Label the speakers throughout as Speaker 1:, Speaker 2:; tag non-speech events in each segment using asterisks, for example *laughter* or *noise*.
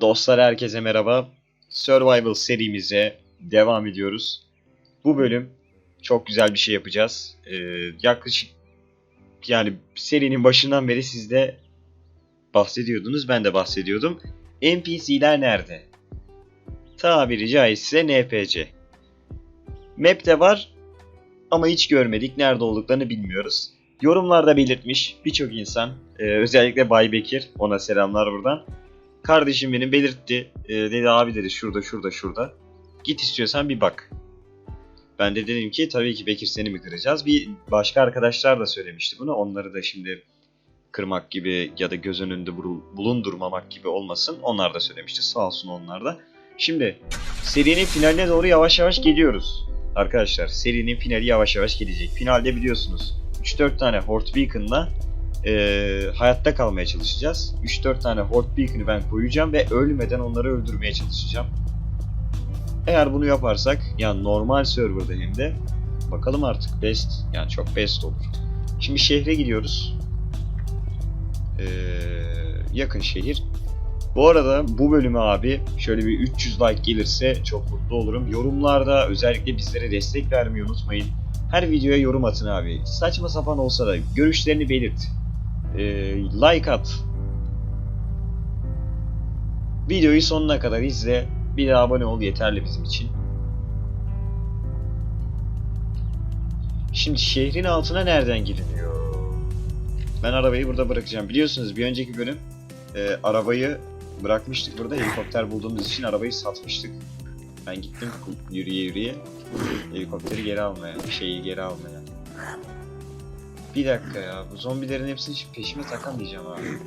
Speaker 1: Dostlar herkese merhaba. Survival serimize devam ediyoruz. Bu bölüm çok güzel bir şey yapacağız. Ee, yaklaşık yani serinin başından beri siz de bahsediyordunuz. Ben de bahsediyordum. NPC'ler nerede? Tabiri caizse NPC. Map'te var ama hiç görmedik. Nerede olduklarını bilmiyoruz. Yorumlarda belirtmiş birçok insan. e, özellikle Bay Bekir. Ona selamlar buradan. Kardeşim benim belirtti. E, dedi abi dedi şurada şurada şurada. Git istiyorsan bir bak. Ben de dedim ki tabii ki Bekir seni mi kıracağız? Bir başka arkadaşlar da söylemişti bunu. Onları da şimdi kırmak gibi ya da göz önünde bulu- bulundurmamak gibi olmasın. Onlar da söylemişti. Sağ olsun onlar da. Şimdi serinin finaline doğru yavaş yavaş geliyoruz. Arkadaşlar serinin finali yavaş yavaş gelecek. Finalde biliyorsunuz 3-4 tane Hort Beacon'la eee, hayatta kalmaya çalışacağız. 3-4 tane Hort Beacon'ı ben koyacağım ve ölmeden onları öldürmeye çalışacağım. Eğer bunu yaparsak yani normal serverda hem de bakalım artık best yani çok best olur. Şimdi şehre gidiyoruz. Eee, yakın şehir. Bu arada bu bölümü abi şöyle bir 300 like gelirse çok mutlu olurum. Yorumlarda özellikle bizlere destek vermeyi unutmayın. Her videoya yorum atın abi. Saçma sapan olsa da görüşlerini belirt. Ee, like at. Videoyu sonuna kadar izle. Bir de abone ol yeterli bizim için. Şimdi şehrin altına nereden giriliyor? Ben arabayı burada bırakacağım. Biliyorsunuz bir önceki bölüm e, arabayı bırakmıştık burada. Helikopter bulduğumuz için arabayı satmıştık. Ben gittim yürüye yürüye helikopteri geri almaya, şeyi geri almaya. Bir dakika ya, bu zombilerin hepsini peşime takamayacağım abi.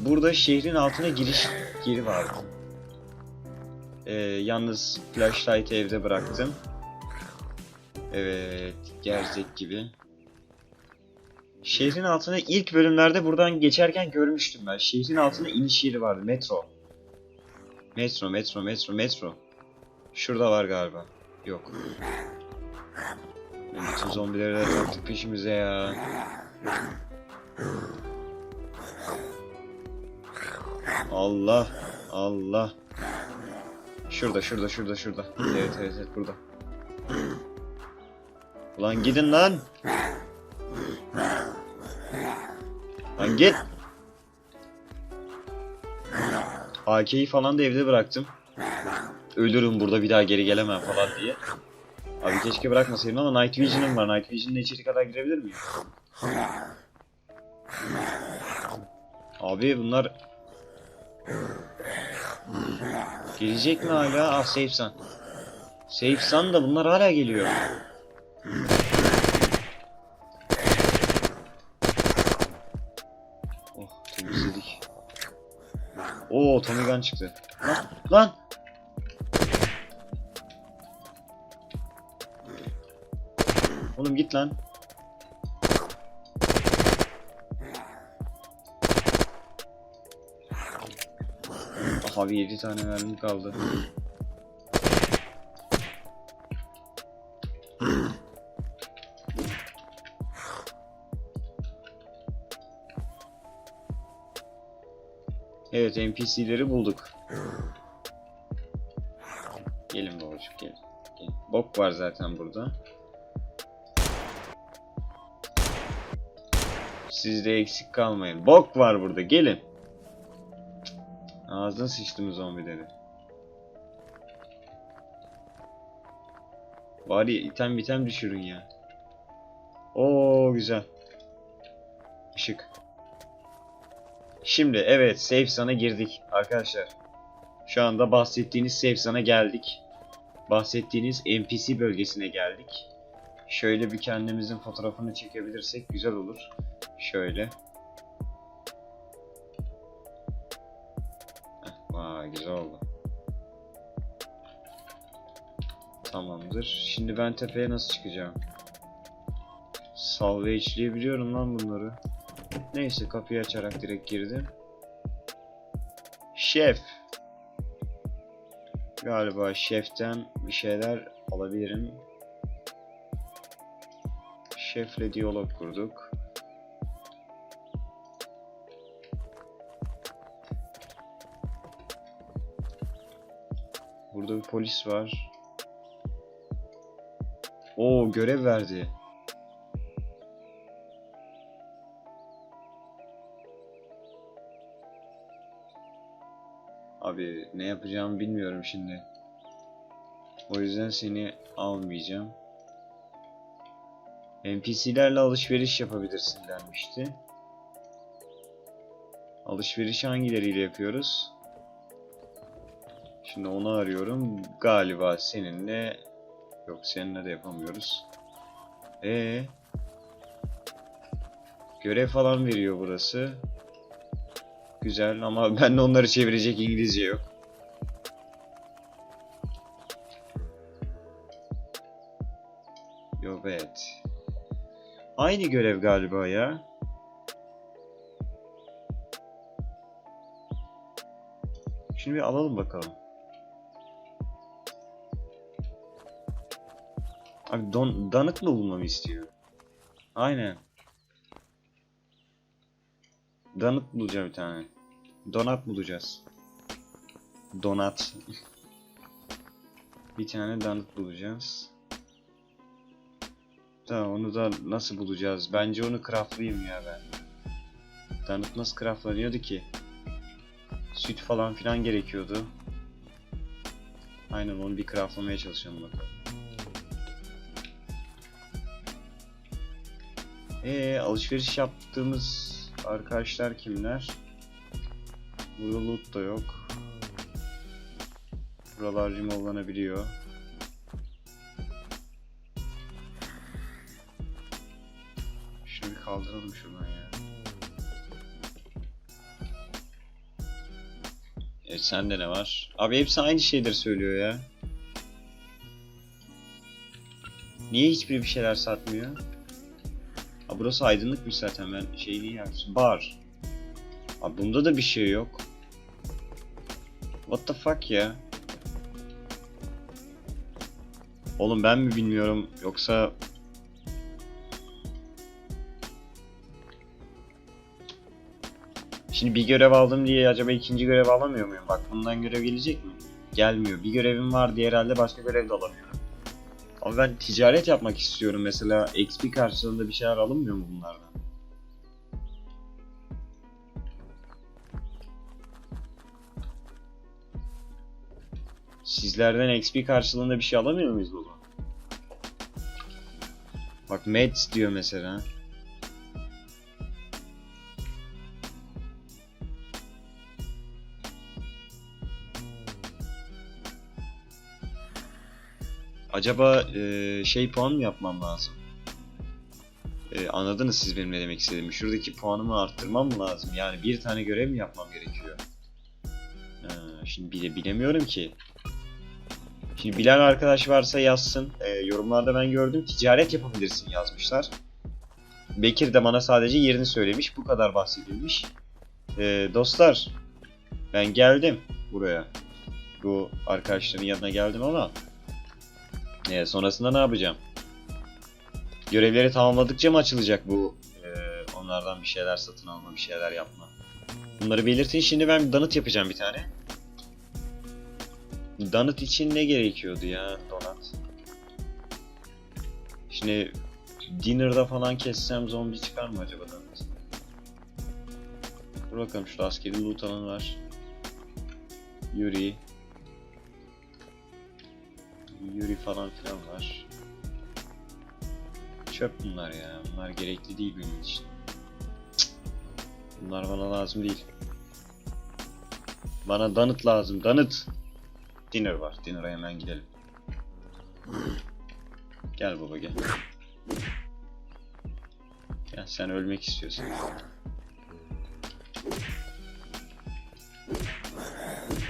Speaker 1: Burada şehrin altına giriş yeri vardı. Ee, yalnız flashlight'ı evde bıraktım. Evet, gerzek gibi. Şehrin altına ilk bölümlerde buradan geçerken görmüştüm ben. Şehrin altında iniş yeri vardı, metro. Metro, metro, metro, metro. Şurada var galiba. Yok. Ya Bütün zombileri de taktık peşimize ya. Allah. Allah. Şurada, şurada, şurada, şurada. Evet, evet, evet, burada. Ulan gidin lan. Lan git. AK'yi falan da evde bıraktım. Ölürüm burada bir daha geri gelemem falan diye. Abi keşke bırakmasaydım ama Night Vision'ım var. Night Vision'la içeri kadar girebilir miyim? Abi bunlar... Gelecek mi hala? Ah Safe Sun. Safe Sun da bunlar hala geliyor. Oh temizledik. Oo Tommy Gun çıktı. Lan lan. Oğlum git lan. Abi 7 tane mermi kaldı. Evet NPC'leri bulduk. Gelin babacık gelin. gelin. Bok var zaten burada. Siz de eksik kalmayın. Bok var burada gelin. Ağzına sıçtım zombileri. Bari item bitem düşürün ya. Oo güzel. Işık. Şimdi evet safe sana girdik arkadaşlar. Şu anda bahsettiğiniz safe sana geldik. Bahsettiğiniz NPC bölgesine geldik. Şöyle bir kendimizin fotoğrafını çekebilirsek güzel olur. Şöyle. Vay güzel oldu. Tamamdır. Şimdi ben tepeye nasıl çıkacağım? Salvage'leyebiliyorum lan bunları. Neyse kapıyı açarak direkt girdim. Şef. Galiba şeften bir şeyler alabilirim. Şefle diyalog kurduk. Burada bir polis var. Oo görev verdi. Abi ne yapacağımı bilmiyorum şimdi. O yüzden seni almayacağım. NPC'lerle alışveriş yapabilirsin denmişti. Alışveriş hangileriyle yapıyoruz? Şimdi onu arıyorum. Galiba seninle yok seninle de yapamıyoruz. Ee Görev falan veriyor burası. Güzel ama *laughs* ben de onları çevirecek İngilizce yok. Yok evet. Aynı görev galiba ya. Şimdi bir alalım bakalım. Abi don, danıt mı bulmamı istiyor? Aynen. Donut bulacağım bir tane. Donat bulacağız. Donat. *laughs* bir tane donut bulacağız. Da onu da nasıl bulacağız? Bence onu craftlayayım ya ben. Donut nasıl craftlanıyordu ki? Süt falan filan gerekiyordu. Aynen onu bir craftlamaya çalışalım bakalım. Ee, alışveriş yaptığımız arkadaşlar kimler? Burada da yok. Buralar removelanabiliyor. Şunu bir kaldıralım şuradan ya. Evet sende ne var? Abi hepsi aynı şeyleri söylüyor ya. Niye hiçbiri bir şeyler satmıyor? Ha burası aydınlıkmış zaten ben şeyini yapmışım. Bar. Abi bunda da bir şey yok. What the fuck ya? Oğlum ben mi bilmiyorum yoksa Şimdi bir görev aldım diye acaba ikinci görev alamıyor muyum? Bak bundan görev gelecek mi? Gelmiyor. Bir görevim var diye herhalde başka görev de alamıyorum. Ama ben ticaret yapmak istiyorum mesela. XP karşılığında bir şeyler alınmıyor mu bunlardan? Sizlerden XP karşılığında bir şey alamıyor muyuz baba? Bak meds diyor mesela. Acaba e, şey puan mı yapmam lazım? E, anladınız siz benim ne demek istediğimi. Şuradaki puanımı arttırmam mı lazım? Yani bir tane görev mi yapmam gerekiyor? Ha, şimdi bile bilemiyorum ki. Şimdi bilen arkadaş varsa yazsın. E, yorumlarda ben gördüm. Ticaret yapabilirsin yazmışlar. Bekir de bana sadece yerini söylemiş. Bu kadar bahsedilmiş. E, dostlar. Ben geldim buraya. Bu arkadaşların yanına geldim ama ee, sonrasında ne yapacağım? Görevleri tamamladıkça mı açılacak bu e, onlardan bir şeyler satın alma, bir şeyler yapma? Bunları belirtin. Şimdi ben donut yapacağım bir tane. Donut için ne gerekiyordu ya donut? Şimdi dinner'da falan kessem zombi çıkar mı acaba donut? Dur bakalım şurada askeri loot alanı var. Yuri. Yuri falan filan var. Çöp bunlar ya. Bunlar gerekli değil benim için. Bunlar bana lazım değil. Bana donut lazım. Donut. Dinner var. Dinner'a hemen gidelim. Gel baba gel. Gel sen ölmek istiyorsun.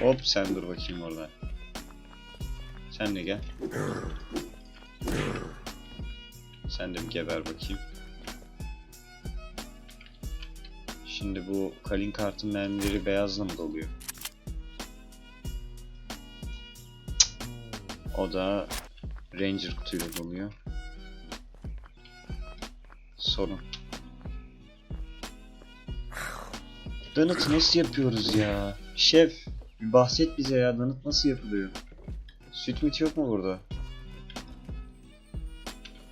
Speaker 1: Hop sen dur bakayım orada. Sen de gel. Sen de bir geber bakayım. Şimdi bu kalin kartın mermileri beyazla mı doluyor? O da Ranger kutuyla doluyor. Sorun. Donut nasıl yapıyoruz ya? Şef bahset bize ya donut nasıl yapılıyor? Süt müt yok mu burada?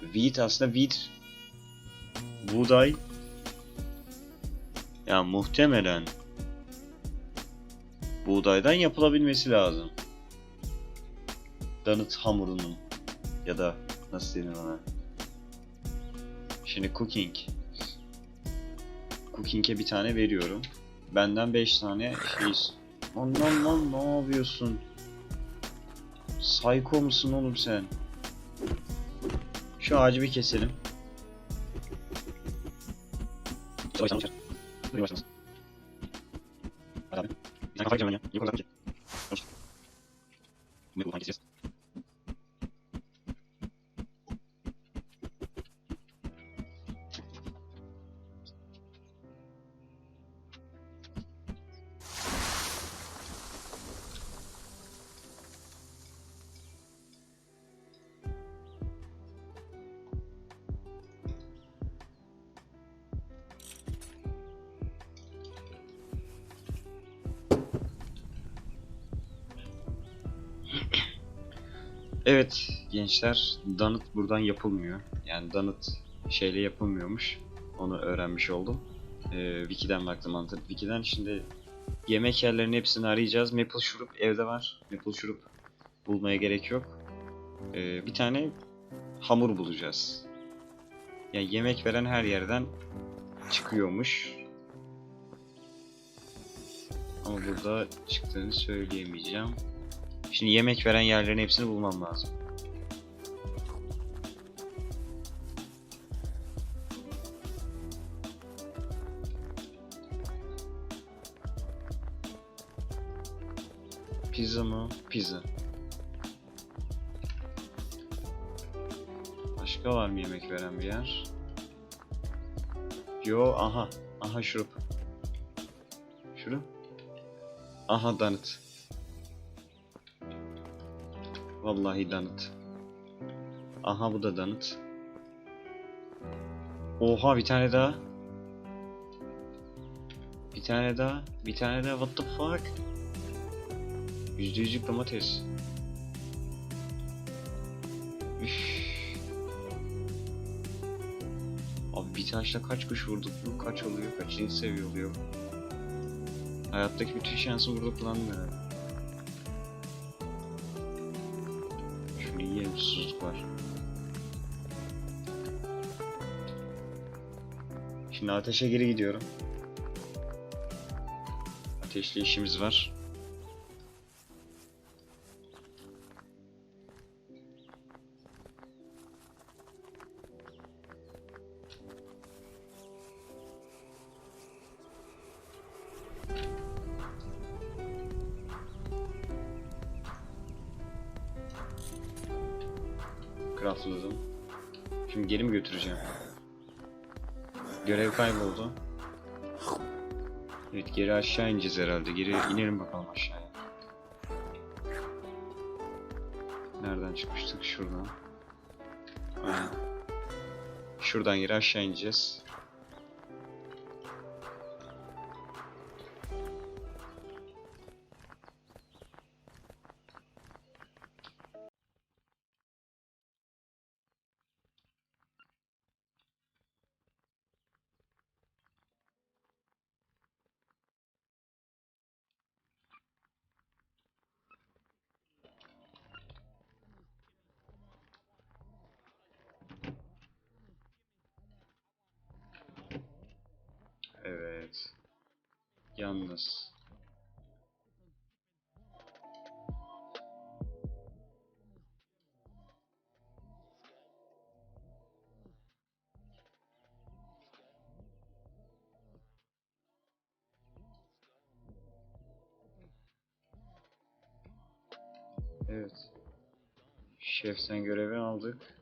Speaker 1: Wheat aslında wheat. Buğday. Ya muhtemelen buğdaydan yapılabilmesi lazım. Donut hamurunun ya da nasıl denir ona? Şimdi cooking. Cooking'e bir tane veriyorum. Benden 5 tane şey... Lan lan lan ne yapıyorsun? Psycho musun oğlum sen? Şu ağacı bir keselim. Abi. Bir tane kafa yiyeceğim ben ya. Yok o zaman ki. Konuş. Bunu buradan keseceğiz. Evet gençler donut buradan yapılmıyor. Yani donut şeyle yapılmıyormuş. Onu öğrenmiş oldum. Ee, Wiki'den baktım mantık. Wiki'den şimdi yemek yerlerinin hepsini arayacağız. Maple şurup evde var. Maple şurup bulmaya gerek yok. Ee, bir tane hamur bulacağız. Yani yemek veren her yerden çıkıyormuş. Ama burada çıktığını söyleyemeyeceğim. Şimdi yemek veren yerlerin hepsini bulmam lazım. Pizza mı? Pizza. Başka var mı yemek veren bir yer? Yo, aha. Aha şurup. Şurup. Aha donut. Vallahi donut. Aha bu da donut. Oha bir tane daha. Bir tane daha. Bir tane daha. What the fuck? Yüzde yüzlük domates. Üff. Abi bir taşla kaç kuş vurduk bu? Kaç oluyor? Kaçıncı seviye oluyor? Hayattaki bütün burada kullandım herhalde. Şimdi ateşe geri gidiyorum. Ateşli işimiz var. Craftladım. Şimdi geri mi götüreceğim? Görev kayboldu. Evet geri aşağı ineceğiz herhalde. Geri inelim bakalım aşağıya. Nereden çıkmıştık? Şuradan. Aynen. Şuradan geri aşağı ineceğiz. Evet. Yalnız. Evet. Şeften görevi aldık.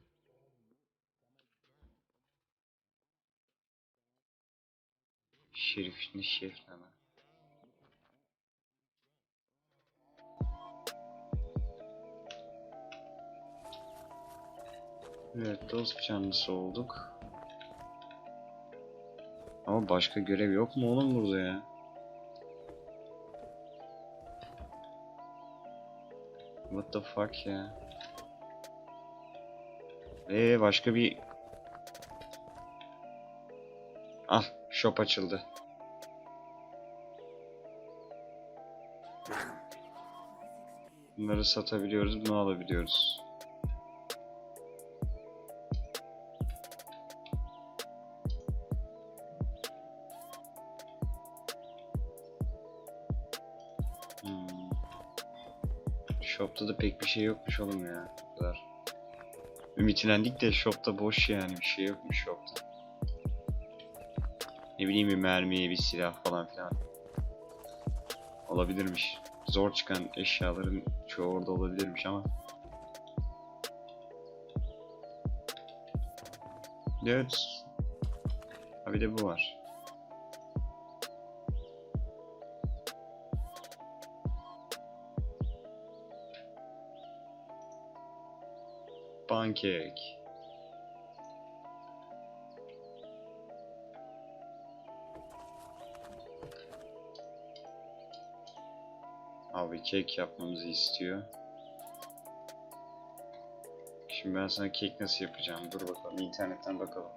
Speaker 1: Ne lan? Evet dost canlısı olduk. Ama başka görev yok mu oğlum burada ya? What the fuck ya? Ee başka bir... Ah shop açıldı. Bunları satabiliyoruz, bunu alabiliyoruz. Hmm. Shop'ta da pek bir şey yokmuş oğlum ya. Bu kadar. Ümitlendik de shop'ta boş yani bir şey yokmuş shop'ta. Ne bileyim bir mermi, bir silah falan filan. Olabilirmiş. Zor çıkan eşyaların çoğu orada olabilirmiş ama. Evet. Ha bir de bu var. Pankek. Kek yapmamızı istiyor. Şimdi ben sana kek nasıl yapacağım? Dur bakalım internetten bakalım.